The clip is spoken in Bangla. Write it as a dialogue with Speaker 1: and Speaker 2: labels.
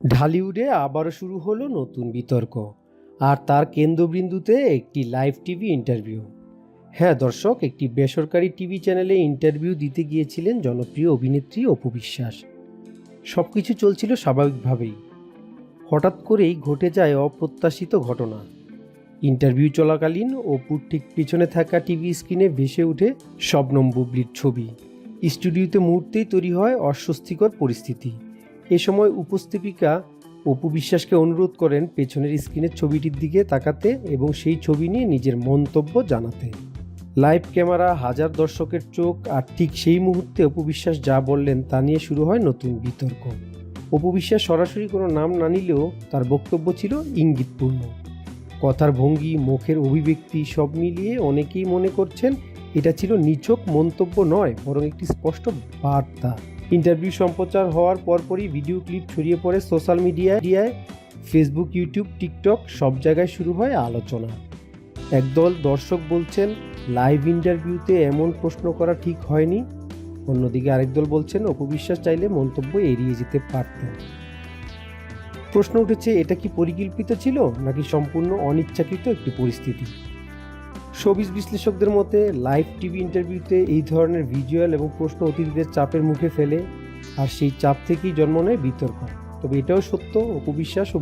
Speaker 1: ঢালিউডে আবারও শুরু হলো নতুন বিতর্ক, আর তার কেন্দ্রবিন্দুতে একটি লাইভ টিভি ইন্টারভিউ। হ্যাঁ দর্শক, একটি বেসরকারি টিভি চ্যানেলে ইন্টারভিউ দিতে গিয়েছিলেন জনপ্রিয় অভিনেত্রী অপু বিশ্বাস। সব কিছু চলছিল স্বাভাবিকভাবেই। হঠাৎ করেই ঘটে যায় অপ্রত্যাশিত ঘটনা। ইন্টারভিউ চলাকালীন অপুর ঠিক পিছনে থাকা টিভি স্ক্রিনে ভেসে ওঠে শবনম বুবলির ছবি। স্টুডিওতে মুহূর্তেই তৈরি হয় অস্বস্তিকর পরিস্থিতি। এ সময় উপস্থাপিকা অপু বিশ্বাসকে অনুরোধ করেন পেছনের স্ক্রিনের ছবিটির দিকে তাকাতে এবং সেই ছবি নিয়ে নিজের মন্তব্য জানাতে। লাইভ ক্যামেরা, হাজার দর্শকের চোখ আর ঠিক সেই মুহূর্তে অপু বিশ্বাস যা বললেন তা নিয়ে শুরু হয় নতুন বিতর্ক। অপু বিশ্বাস সরাসরি কোনো নাম না নিলেও তার বক্তব্য ছিল ইঙ্গিতপূর্ণ। কথার ভঙ্গি, মুখের অভিব্যক্তি সব মিলিয়ে অনেকেই মনে করছেন এটা ছিল নিছক মন্তব্য নয়, বরং একটি স্পষ্ট বার্তা। ইন্টারভিউ সম্প্রচার হওয়ার পরপরই ভিডিও ক্লিপ ছড়িয়ে পড়ে সোশ্যাল মিডিয়ায়। ফেসবুক, ইউটিউব, টিকটক সব জায়গায় শুরু হয় আলোচনা। একদল দর্শক বলছেন, লাইভ ইন্টারভিউতে এমন প্রশ্ন করা ঠিক হয়নি। অন্যদিকে আরেক দল বলছেন অপবিশ্বাস চাইলে মন্তব্য এড়িয়ে যেতে পারতেন প্রশ্ন উঠেছে, এটা কি পরিকল্পিত ছিল নাকি সম্পূর্ণ অনিচ্ছাকৃত একটি পরিস্থিতি? শোবিজ বিশ্লেষকদের মতে, লাইভ টিভি ইন্টারভিউতে এই ধরনের ভিজুয়াল এবং প্রশ্ন অতিথিদের চাপের মুখে ফেলে, আর সেই চাপ থেকেই জন্ম নেয় বিতর্ক। তবে এটাও সত্য, অপবিশ্বাস ও